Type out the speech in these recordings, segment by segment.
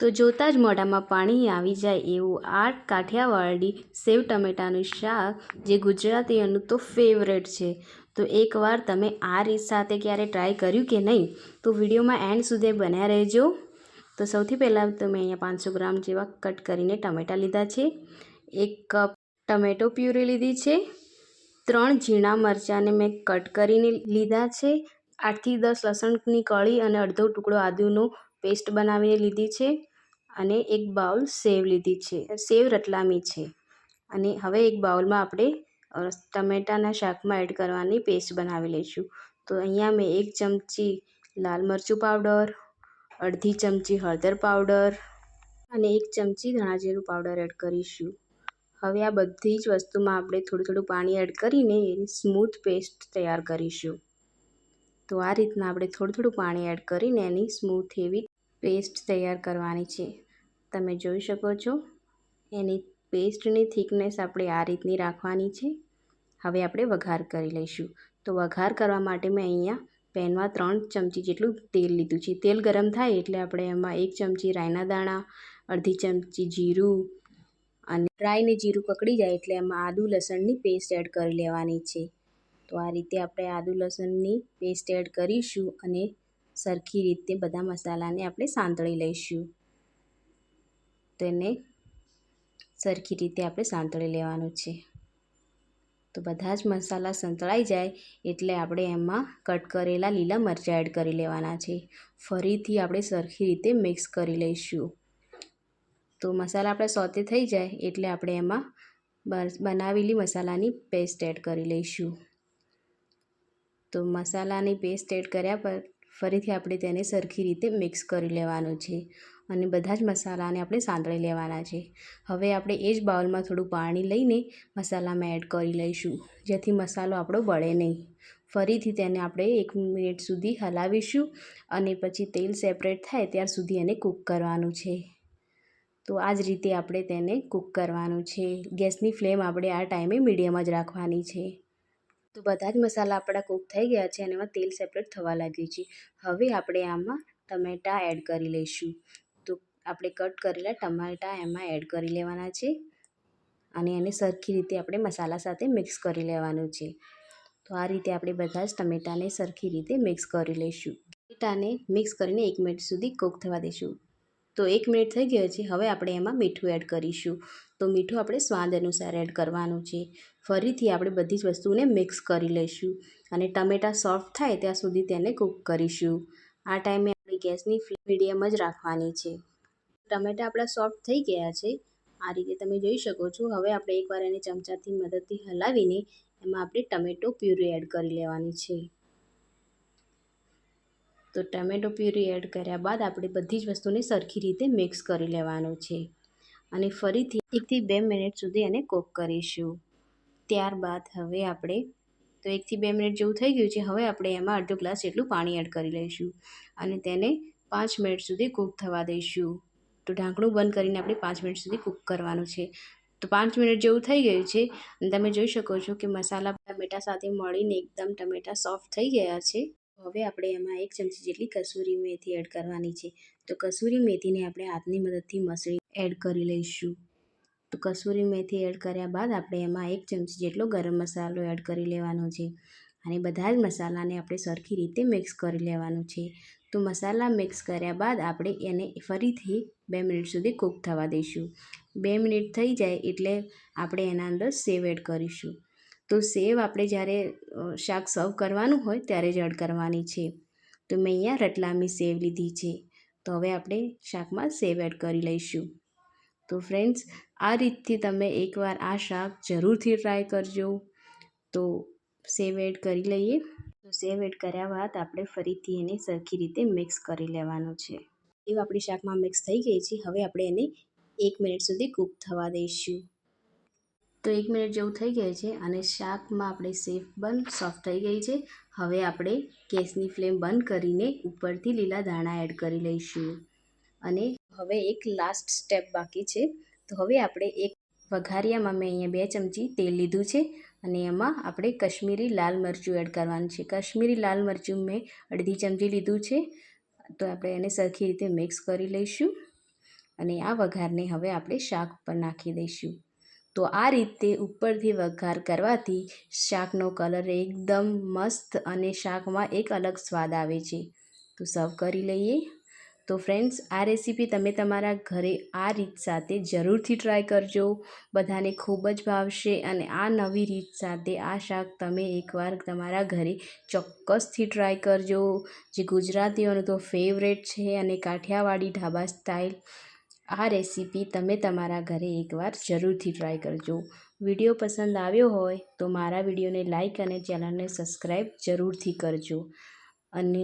તો જોતાં જ મોઢામાં પાણી આવી જાય એવું આ કાઠિયાવાડી સેવ ટમેટાનું શાક, જે ગુજરાતીઓનું તો ફેવરેટ છે. તો એકવાર તમે આ રીત સાથે ક્યારે ટ્રાય કર્યું કે નહીં, તો વિડીયોમાં એન્ડ સુધી બન્યા રહેજો. તો સૌથી પહેલાં તો મેં અહીંયા પાંચસો ગ્રામ જેવા કટ કરીને ટમેટાં લીધા છે. એક કપ ટમેટો પ્યુરી લીધી છે. ત્રણ ઝીણા મરચાંને મેં કટ કરીને લીધા છે. આઠથી દસ લસણની કળી અને અડધો ટુકડો આદુનો પેસ્ટ બનાવીને લીધી છે. અને એક બાઉલ સેવ લીધી છે. સેવ રતલામી છે. અને હવે એક બાઉલમાં આપણે ટમેટાના શાકમાં એડ કરવાની પેસ્ટ બનાવી લઈશું. તો અહીંયા મેં એક ચમચી લાલ મરચું પાવડર, અડધી ચમચી હળદર પાવડર અને એક ચમચી ધાણા જીરું પાવડર એડ કરીશું. હવે આ બધી જ વસ્તુમાં આપણે થોડું થોડું પાણી એડ કરીને એની સ્મૂથ પેસ્ટ તૈયાર કરીશું. તો આ રીતના આપણે થોડું થોડું પાણી એડ કરીને એની સ્મૂથ એવી પેસ્ટ તૈયાર કરવાની છે. તમે જોઈ શકો છો. એની પેસ્ટની થિકનેસ આપણે આ રીતની રાખવાની છે. હવે આપણે વઘાર કરી લઈશું. તો વઘાર કરવા માટે મેં અહીંયા પેનમાં ત્રણ ચમચી જેટલું તેલ લીધું છે. તેલ ગરમ થાય એટલે આપણે એમાં એક ચમચી રાયના દાણા, અડધી ચમચી જીરું અને રાઈને જીરું પકડી જાય એટલે એમાં આદુ લસણની પેસ્ટ એડ કરી લેવાની છે. તો આ રીતે આપણે આદુ લસણની પેસ્ટ એડ કરીશું અને સરખી રીતે બધા મસાલાને આપણે સાંતળી લઈશું. તેને સરખી રીતે આપણે સાંતળી લેવાનું છે. તો બધા જ મસાલા સંતળાઈ જાય એટલે આપણે એમાં કટ કરેલા લીલા મરચાં એડ કરી લેવાના છે. ફરીથી આપણે સરખી રીતે મિક્સ કરી લઈશું. તો મસાલા આપણે સોતે થઈ જાય એટલે આપણે એમાં બનાવેલી મસાલાની પેસ્ટ એડ કરી લઈશું. તો મસાલાની પેસ્ટ એડ કર્યા પર ફરીથી આપણે તેને સરખી રીતે મિક્સ કરી લેવાનું છે. અને બધા જ મસાલાને આપણે સાંતળી લેવાના છે. હવે આપણે એ જ બાઉલમાં થોડું પાણી લઈને મસાલામાં એડ કરી લઈશું, જેથી મસાલો આપણો બળે નહીં. ફરીથી તેને આપણે એક મિનિટ સુધી હલાવીશું અને પછી તેલ સેપરેટ થાય ત્યાર સુધી એને કૂક કરવાનું છે. તો આ જ રીતે આપણે તેને કૂક કરવાનું છે. ગેસની ફ્લેમ આપણે આ ટાઈમે મીડિયમ જ રાખવાની છે. તો બધા જ મસાલા આપણા કૂક થઈ ગયા છે અને એમાં તેલ સેપરેટ થવા લાગ્યું છે. હવે આપણે આમાં ટમેટાં એડ કરી લઈશું. આપણે કટ કરેલા ટમાટા એમાં એડ કરી લેવાના છે. અને એને સરખી રીતે આપણે મસાલા સાથે મિક્સ કરી લેવાનું છે. તો આ રીતે આપણે બધા જ ટમેટાને સરખી રીતે મિક્સ કરી લઈશું. ટમેટાને મિક્સ કરીને એક મિનિટ સુધી કૂક થવા દઈશું. તો એક મિનિટ થઈ ગયો છે, હવે આપણે એમાં મીઠું એડ કરીશું. તો મીઠું આપણે સ્વાદ અનુસાર એડ કરવાનું છે. ફરીથી આપણે બધી જ વસ્તુને મિક્સ કરી લઈશું. અને ટમેટાં સોફ્ટ થાય ત્યાં સુધી તેને કૂક કરીશું. આ ટાઈમે આપણી ગેસની ફ્લેમ મીડિયમ જ રાખવાની છે. ટમેટાં આપણા સોફ્ટ થઈ ગયા છે. આ રીતે તમે જોઈ શકો છો. હવે આપણે એકવાર એને ચમચાથી મદદથી હલાવીને એમાં આપણે ટમેટો પ્યુરી એડ કરી લેવાની છે. તો ટમેટો પ્યુરી એડ કર્યા બાદ આપણે બધી જ વસ્તુને સરખી રીતે મિક્સ કરી લેવાનું છે. અને ફરીથી એકથી બે મિનિટ સુધી એને કૂક કરીશું. ત્યારબાદ હવે આપણે, તો એકથી બે મિનિટ જેવું થઈ ગયું છે, હવે આપણે એમાં અડધો ગ્લાસ જેટલું પાણી એડ કરી લઈશું. અને તેને પાંચ મિનિટ સુધી કૂક થવા દઈશું. તો ઢાંકણું બંધ કરીને આપણે પાંચ મિનિટ સુધી કૂક કરવાનું છે. તો પાંચ મિનિટ જેવું થઈ ગયું છે અને તમે જોઈ શકો છો કે મસાલા ટમેટા સાથે મળીને એકદમ ટમેટા સોફ્ટ થઈ ગયા છે. હવે આપણે એમાં એક ચમચી જેટલી કસૂરી મેથી એડ કરવાની છે. તો કસૂરી મેથીને આપણે હાથની મદદથી મસળી એડ કરી લઈશું. તો કસૂરી મેથી એડ કર્યા બાદ આપણે એમાં એક ચમચી જેટલો ગરમ મસાલો એડ કરી લેવાનો છે. અને બધા જ મસાલાને આપણે સરખી રીતે મિક્સ કરી લેવાનું છે. તો મસાલા મિક્સ કર્યા બાદ આપણે એને ફરીથી બે મિનિટ સુધી કૂક થવા દઈશું. બે મિનિટ થઈ જાય એટલે આપણે એના અંદર સેવ એડ કરીશું. તો સેવ આપણે જ્યારે શાક સર્વ કરવાનું હોય ત્યારે જ એડ કરવાની છે. તો મેં અહીંયા રતલામી સેવ લીધી છે. તો હવે આપણે શાકમાં સેવ એડ કરી લઈશું. તો ફ્રેન્ડ્સ, આ રીતથી તમે એકવાર આ શાક જરૂરથી ટ્રાય કરજો. તો સેવ એડ કરી લઈએ. તો સેવ એડ કર્યા બાદ આપણે ફરીથી એને સરખી રીતે મિક્સ કરી લેવાનું છે. એવું આપણી શાકમાં મિક્સ થઈ ગઈ છે. હવે આપણે એને એક મિનિટ સુધી કૂક થવા દઈશું. તો એક મિનિટ જેવું થઈ ગયું છે અને શાકમાં આપણે સેફ બંધ સોફ્ટ થઈ ગઈ છે. હવે આપણે ગેસની ફ્લેમ બંધ કરીને ઉપરથી લીલા દાણા એડ કરી લઈશું. અને હવે એક લાસ્ટ સ્ટેપ બાકી છે. તો હવે આપણે એક વઘારિયામાં મેં અહીંયા બે ચમચી તેલ લીધું છે. અને એમાં આપણે કશ્મીરી લાલ મરચું એડ કરવાનું છે. કશ્મીરી લાલ મરચું મેં અડધી ચમચી લીધું છે. તો આપણે એને સરખી રીતે મિક્સ કરી લઈશું અને આ વઘારને હવે આપણે શાક પર નાખી દઈશું. તો આ રીતે ઉપરથી વઘાર કરવાથી શાકનો કલર એકદમ મસ્ત અને શાકમાં એક અલગ સ્વાદ આવે છે. તો સર્વ કરી લઈએ. તો ફ્રેન્ડ્સ આ રેસીપી તમે તમારા ઘરે આ રીત સાથે જરૂરથી ટ્રાય કરજો. બધાને ખૂબ જ ભાવશે અને આ નવી રીત સાથે આ શાક તમે એકવાર તમારા ઘરે ચોક્કસથી ટ્રાય કરજો. જે ગુજરાતીઓનું તો ફેવરેટ છે અને કાઠિયાવાડી ઢાબા સ્ટાઇલ આ રેસીપી તમે તમારા ઘરે એકવાર જરૂરથી ટ્રાય કરજો. વીડિયો પસંદ આવ્યો હોય તો મારા વિડીયોને લાઇક અને ચેનલને સબસ્ક્રાઈબ જરૂરથી કરજો. અને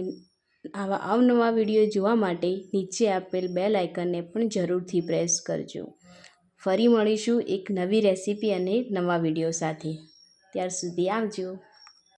આવા અવનવા વીડિયો જોવા માટે નીચે આપેલ બેલ આઇકનને પણ જરૂરથી પ્રેસ કરજો. ફરી મળીશું એક નવી રેસીપી અને નવા વીડિયો સાથે. ત્યાર સુધી આવજો.